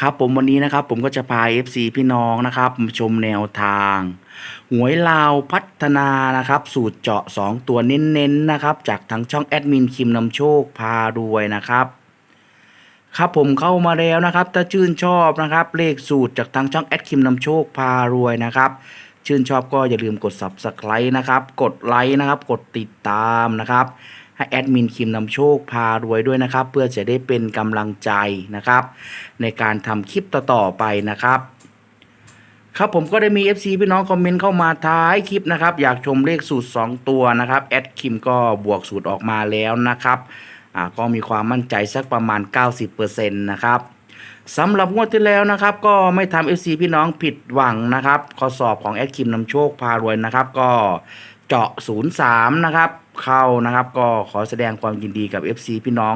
ครับผมวันนี้นะครับผมก็จะพา FC พี่น้องนะครับมาชมแนวทางหวยลาวพัฒนานะครับ สูตรเจาะ 2 ตัวเน้นๆนะครับ จากทางช่องแอดมินคิมนำโชคพารวยนะครับ ครับผมเข้ามาแล้วนะครับ ถ้าชื่นชอบนะครับ เลขสูตรจากทางช่องแอดคิมนำโชคพารวยนะครับ ชื่นชอบก็อย่าลืมกด subscribe นะครับ กดไลค์นะครับ กดติดตามนะครับ ให้แอดมินคิมนำโชคพารวยด้วยนะครับ เพื่อจะได้เป็นกำลังใจนะครับ ในการทำคลิปต่อๆไปนะครับครับผมก็ได้มี FC พี่น้องคอมเมนต์เข้ามาท้ายคลิปนะครับ อยากชมเลขสูตร 2 ตัวนะครับแอดคิมก็บวกสูตรออกมาแล้วนะครับอ่าก็มีความมั่นใจสักประมาณ 90%นะครับสำหรับงวดที่แล้วนะครับ ก็ไม่ทำ FC พี่น้องผิดหวังนะครับ ข้อสอบของแอดคิมนำโชคพารวยนะครับ ก็เจาะ 03 นะครับ เข้านะครับ ก็ขอแสดงความยินดีกับ FC พี่น้อง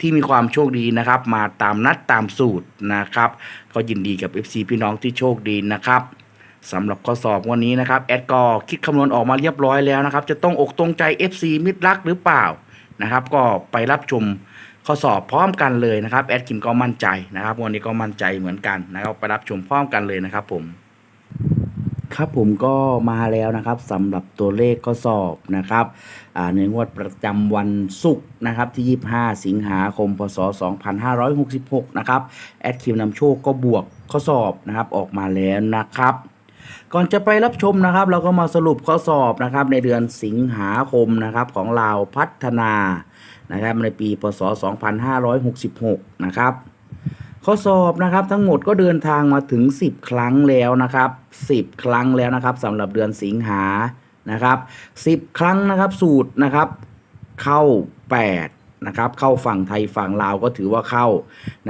ที่มีความโชคดีนะครับ มาตามนัดตามสูตรนะครับ ก็ยินดีกับ FC พี่น้องที่โชคดีนะครับสำหรับข้อสอบวันนี้นะครับ แอดก็คิดคำนวณออกมาเรียบร้อยแล้วนะครับ จะต้องอกตรงใจ FC มิตรรักหรือเปล่านะครับ ก็ไปรับชมข้อสอบพร้อมกันเลยนะครับ แอดคิมก็มั่นใจนะครับ วันนี้ก็มั่นใจเหมือนกันนะครับ ไปรับชมพร้อมกันเลยนะครับผม ครับผมก็มาแล้วนะครับสำหรับตัวเลขข้อสอบนะครับในงวดประจำวันศุกร์นะครับที่ 25 สิงหาคม พศ 2566 นะครับ แอดคิมนำโชคก็บวกข้อสอบนะครับออกมาแล้วนะครับก่อนจะไปรับชมนะครับ เราก็มาสรุปข้อสอบนะครับในเดือนสิงหาคมนะครับของลาวพัฒนานะครับในปีพศ 2566 นะครับ ข้อสอบนะครับทั้งหมดก็เดินทางมาถึง 10 ครั้งแล้วนะครับ 10 ครั้งแล้วนะครับสำหรับเดือนสิงหานะครับ 10 ครั้งนะครับสูตรนะครับ เข้า 8 นะครับ เข้าฝั่งไทยฝั่งลาวก็ถือว่าเข้า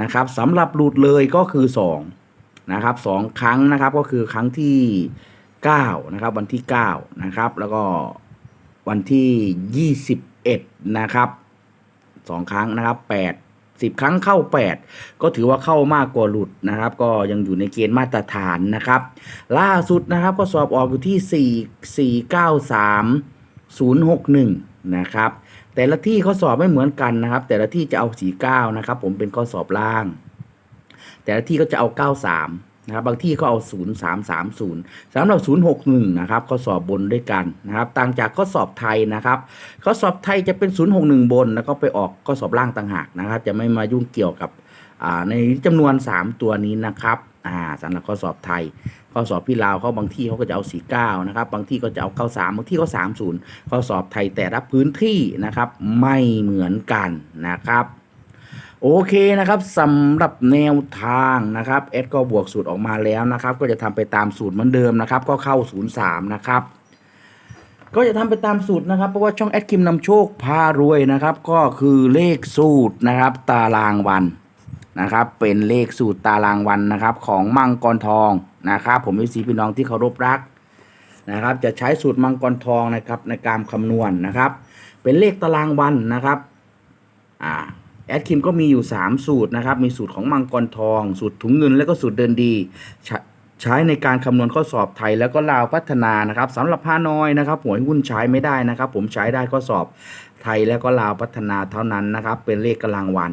นะครับสำหรับหลุดเลยก็คือ 2 นะครับสองครั้งนะครับก็คือครั้งที่9นะครับวันที่9นะครับแล้วก็วันที่ 21 นะครับสองครั้งนะครับ 8 10 ครั้งเข้า 8 ก็ถือว่าเข้ามากกว่าหลุดนะครับ ก็ยังอยู่ในเกณฑ์มาตรฐานนะครับ ล่าสุดนะครับก็สอบออกอยู่ที่ 4 4 9 3 0 6 1 นะครับ แต่ละที่ข้อสอบไม่เหมือนกันนะครับ แต่ละที่จะเอา 49 นะครับ ผมเป็นข้อสอบล่าง แต่ละที่ก็จะเอา 93 นะครับบางที่ก็เอา 0330สำหรับ 061 นะครับข้อสอบบนด้วยกันนะครับต่างจากข้อสอบไทยนะครับข้อสอบไทยจะเป็น 061 บน แล้วก็ไปออกข้อสอบล่างต่างหากนะครับ จะไม่มายุ่งเกี่ยวกับในจำนวน 3 ตัวนี้นะครับอ่าสำหรับข้อสอบไทย ข้อสอบพี่ลาวเขาบางที่เขาก็จะเอา 49 นะครับ บางที่ก็จะเอา 93 บางที่ก็30 ข้อสอบไทยแต่ละพื้นที่นะครับ ไม่เหมือนกันนะครับ โอเคนะครับสำหรับแนวทางนะครับเอสก็บวกสูตรออกมาแล้วนะครับ ก็จะทำไปตามสูตรเหมือนเดิมนะครับ ก็เข้า 03 นะครับ ก็จะทำไปตามสูตรนะครับ เพราะว่าช่องแอดคิมนำโชคพารวยนะครับ ก็คือเลขสูตรนะครับ ตารางวันนะครับ เป็นเลขสูตรตารางวันนะครับ ของมังกรทองนะครับ ผมวิสีพี่น้องที่เคารพรักนะครับ จะใช้สูตรมังกรทองนะครับในการคำนวณนะครับ เป็นเลขตารางวันนะครับ อ่า แอดคิมก็มีอยู่ 3 สูตรนะครับ มีสูตรของมังกรทอง สูตรถุงเงิน แล้วก็สูตรเดินดี ใช้ในการคำนวณข้อสอบไทยแล้วก็ลาวพัฒนานะครับสำหรับฮานอยนะครับหวยหุ้นใช้ไม่ได้นะครับ ผมใช้ได้ข้อสอบไทยแล้วก็ลาวพัฒนาเท่านั้นนะครับ เป็นเลขกำลังวัน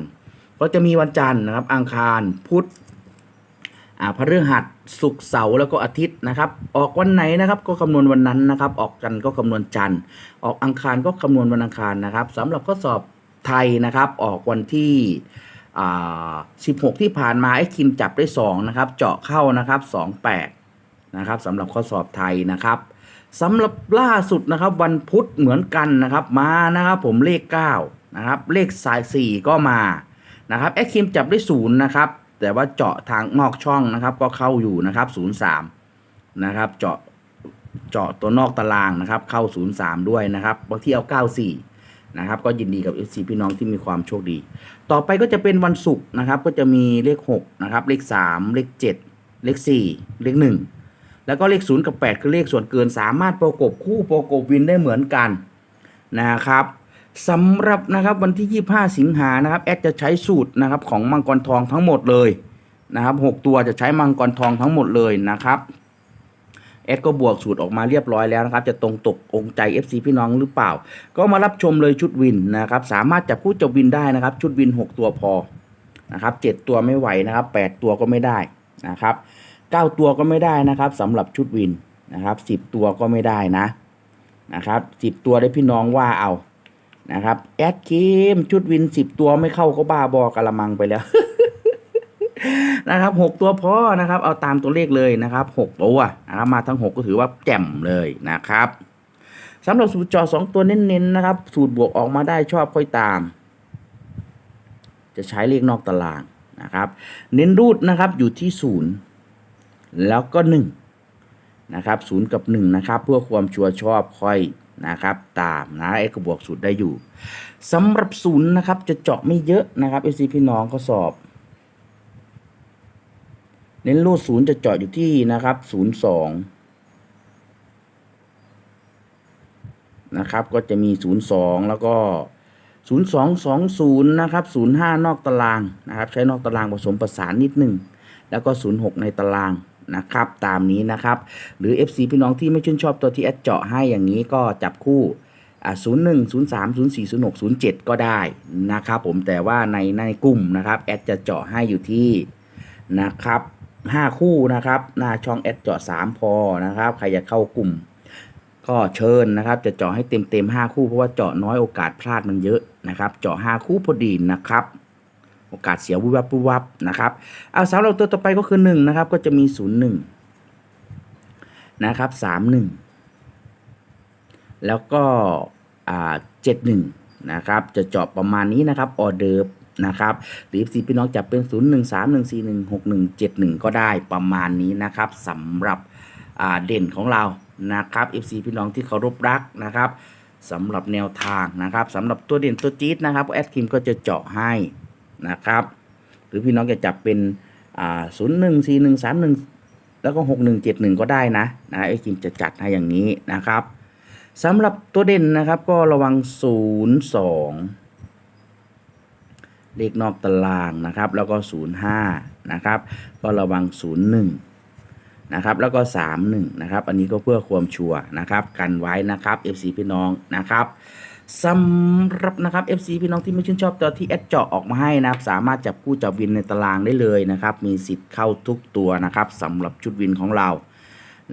ก็จะมีวันจันทร์นะครับ อังคารพุธอ่าพฤหัสศุกร์เสาร์แล้วก็อาทิตย์นะครับ ออกวันไหนนะครับก็คำนวณวันนั้นนะครับ ออกจันทร์ก็คำนวณจันทร์ออกอังคารก็คำนวณวันอังคารนะครับสำหรับข้อสอบ ไทยนะครับ ออกวันที่16 ที่ผ่านมาไอ้คิมจับได้2นะครับ เจาะเข้านะครับ 28 นะครับสำหรับข้อสอบไทยนะครับสำหรับล่าสุดนะครับวันพุธเหมือนกันนะครับมานะครับผมเลข 9 นะครับ เลขสาย 4 ก็มานะครับไอ้คิมจับได้0นะครับ แต่ว่าเจาะทางนอกช่องนะครับก็เข้าอยู่นะครับ 03 นะครับ เจาะเจาะตัวนอกตารางนะครับ เข้า 03 ด้วยนะครับบางที่เอา 94 นะครับ ก็ยินดีกับ FC พี่น้องที่มีความโชคดี ต่อไปก็จะเป็นวันศุกร์นะครับ ก็จะมีเลข6นะครับ เลข 3 เลข 7 เลข 4 เลข 1 แล้วก็เลข 0 กับ 8 คือเลขส่วนเกินสามารถประกบคู่ประกบวินได้เหมือนกันนะครับสำหรับนะครับวันที่ 25 สิงหานะครับแอดจะใช้สูตรนะครับของมังกรทองทั้งหมดเลยนะครับ6ตัวจะใช้มังกรทองทั้งหมดเลยนะครับ แอดก็บวกสูตรออกมาเรียบร้อยแล้วนะครับ จะตรงตกองค์ใจ FC พี่น้องหรือเปล่า ก็มารับชมเลยชุดวินนะครับ สามารถจับคู่จับวินได้นะครับ ชุดวิน 6 ตัวพอนะครับ7ตัวไม่ไหวนะครับ 8 ตัวก็ไม่ได้นะครับ 9 ตัวก็ไม่ได้นะครับสำหรับชุดวินนะครับ 10 ตัวก็ไม่ได้นะนะครับ 10 ตัวได้พี่น้องว่าเอานะครับแอดคิมชุดวิน 10 ตัวไม่เข้าก็บ้าบอกะละมังไปแล้ว นะครับหกตัวพอนะครับ เอาตามตัวเลขเลยนะครับหกตัวนะครับมาทั้งหกก็ถือว่าแจ่มเลยนะครับสำหรับสูตรจอสองตัวเน้นๆนะครับ สูตรบวกออกมาได้ชอบค่อยตาม จะใช้เลขนอกตารางนะครับ เน้นรูดนะครับอยู่ที่ศูนย์แล้วก็หนึ่งนะครับศูนย์กับหนึ่งนะครับ เพื่อความชัวร์ชอบค่อยนะครับ ตามนะเอ็กบวกสูตรได้อยู่สำหรับศูนย์นะครับ จะเจาะไม่เยอะนะครับเอซีพี่น้องก็สอบ เน้นรูดศูนย์จะเจาะอยู่ที่นะครับศูนย์สองนะครับ ก็จะมี02แล้วก็0220นย์นะครับ05นย์ห้านอกตารางนะครับ ใช้นอกตารางผสมประสานนิดหนึ่งแล้วก็06ในตารางนะครับ ตามนี้นะครับ หรือ FC พี่น้องที่ไม่ชื่นชอบตัวที่แอดเจาะให้อย่างนี้ก็จับคู่อ่งศูนย์สา01 03 04 06 07ก็ได้นะครับผมแต่ว่าในในกลุ่มนะครับ แอดจะเจาะให้อยู่ที่นะครับ 5คู่นะครับ หน้าช่องแอดเจาะ3พอนะครับ ใครอยากเข้ากลุ่ม ก็เชิญนะครับ จะเจาะให้เต็มเต็มห้าคู่เพราะว่าเจาะน้อยโอกาสพลาดมันเยอะนะครับ เจาะห้าคู่พอดีนะครับโอกาสเสียวุบวับวุบวับนะครับเอาสำหรับตัวต่อไปก็คือหนึ่งนะครับ ก็จะมีศูนย์หนึ่งนะครับสามหนึ่งแล้วก็เจ็ดหนึ่งนะครับ จะเจาะประมาณนี้นะครับ ออเดิร์ นะครับหรือสีพี่น้องจับเป็นศูนย์หนึ่งสามหนึ่งสี่หนึ่งหกหนึ่งเจ็ดหนึ่งก็ได้ประมาณนี้นะครับสำหรับเด่นของเรานะครับ FC พี่น้องที่เคารพรักนะครับสำหรับแนวทางนะครับสำหรับตัวเด่นตัวจี๊ดนะครับแอดคิมก็จะเจาะให้นะครับหรือพี่น้องจะจับเป็นอ่าศูนย์หนึ่งสี่หนึ่งสามหนึ่งแล้วก็หกหนึ่งเจ็ดหนึ่งก็ได้นะนะแอดคิมจะจัดให้อย่างนี้นะครับสำหรับตัวเด่นนะครับก็ระวังศูนย์สอง เลขนอกตารางนะครับ แล้วก็ศูนย์ห้านะครับ ก็ระวังศูนย์หนึ่งนะครับ แล้วก็ 3 1 นะครับ อันนี้ก็เพื่อความชัวร์นะครับ กันไว้นะครับ FC พี่น้องนะครับสำหรับนะครับ FC พี่น้องที่ไม่ชื่นชอบตัวที่แอดเจาะออกมาให้นะครับ สามารถจับคู่จับวินในตารางได้เลยนะครับ มีสิทธิ์เข้าทุกตัวนะครับสำหรับชุดวินของเรา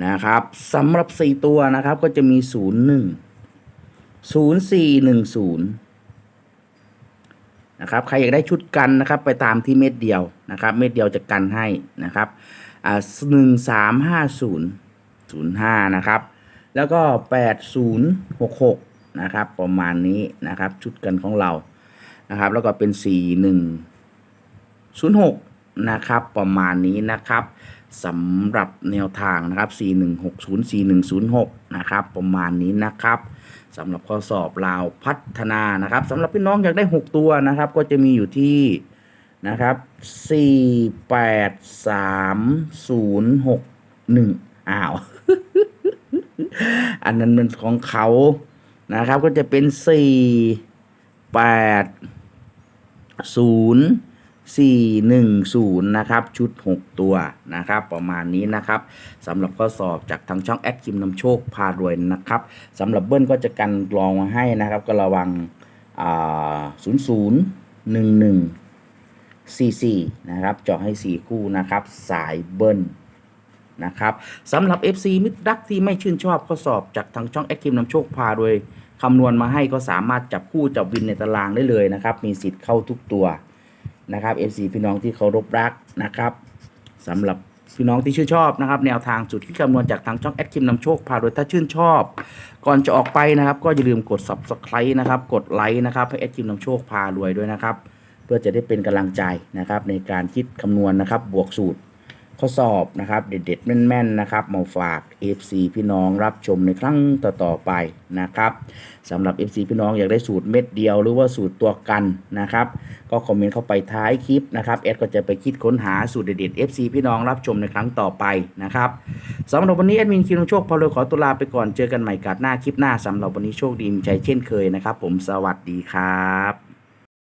นะครับสำหรับ 4 ตัวนะครับก็จะมี 0 1 0 4 1 0 นะครับใครอยากได้ชุดกันนะครับไปตามที่เม็ดเดียวนะครับ เม็ดเดียวจะกันให้นะครับอ่าหนึ่งสามห้าศูนย์ศูนย์ห้านะครับ แล้วก็แปดศูนย์หกหกนะครับ ประมาณนี้นะครับชุดกันของเรานะครับ แล้วก็เป็นสี่หนึ่งศูนย์หกนะครับ ประมาณนี้นะครับ สำหรับแนวทางนะครับสี่หนึ่งหกศูนะครับ ประมาณนี้นะครับสำหรับข้อสอบเราวพัฒนานะครับสำหรับพี่น้องอยากได้หกตัวนะครับ ก็จะมีอยู่ที่นะครับสี่แปดสามศูนย์หกหนึ่งอ้าว อันนั้นมันของเขานะครับก็จะเป็นสี่แป ดศูนย์สี่หนึ่งศูนย์นะครับ ชุดหกตัวนะครับ ประมาณนี้นะครับสำหรับข้อสอบจากทางช่องแอดคิมนำโชคพารวยนะครับสำหรับเบิ้ลก็จะกันกรองมาให้นะครับ ก็ระวังศูนย์ศูนย์หนึ่งหนึ่ง44นะครับเจาะให้4คู่นะครับ สายเบิ้ลนะครับสำหรับ FC มิตรรักที่ไม่ชื่นชอบข้อสอบจากทางช่องแอคทีมนำโชคพาโดยคำนวณมาให้ก็สามารถจับคู่จับวินในตารางได้เลยนะครับ มีสิทธิ์เข้าทุกตัว นะครับ FC พี่น้องที่เคารพรักนะครับสำหรับพี่น้องที่ชื่นชอบนะครับ แนวทางจุดที่คำนวณจากทางช่องแอดคิมนำโชคพาโดยถ้าชื่นชอบ ก่อนจะออกไปนะครับ ก็อย่าลืมกด subscribe นะครับ กดไลค์นะครับให้แอดคิมนำโชคพารวยด้วยนะครับ เพื่อจะได้เป็นกำลังใจนะครับในการคิดคำนวณนะครับบวกสูตร ข้อสอบนะครับ เด็ดๆแม่นๆนะครับมาฝาก FC พี่น้องรับชมในครั้งต่อๆไปนะครับสำหรับ FC พี่น้องอยากได้สูตรเม็ดเดียวหรือว่าสูตรตัวกันนะครับ ก็คอมเมนต์เข้าไปท้ายคลิปนะครับแอดก็จะไปคิดค้นหาสูตรเด็ดๆ FC พี่น้องรับชมในครั้งต่อไปนะครับสำหรับวันนี้แอดมินคิวโชคพอเลยขอตัวลาไปก่อนเจอกันใหม่กัดหน้าคลิปหน้าสำหรับวันนี้โชคดีมีใจเช่นเคยนะครับ ผมสวัสดีครับ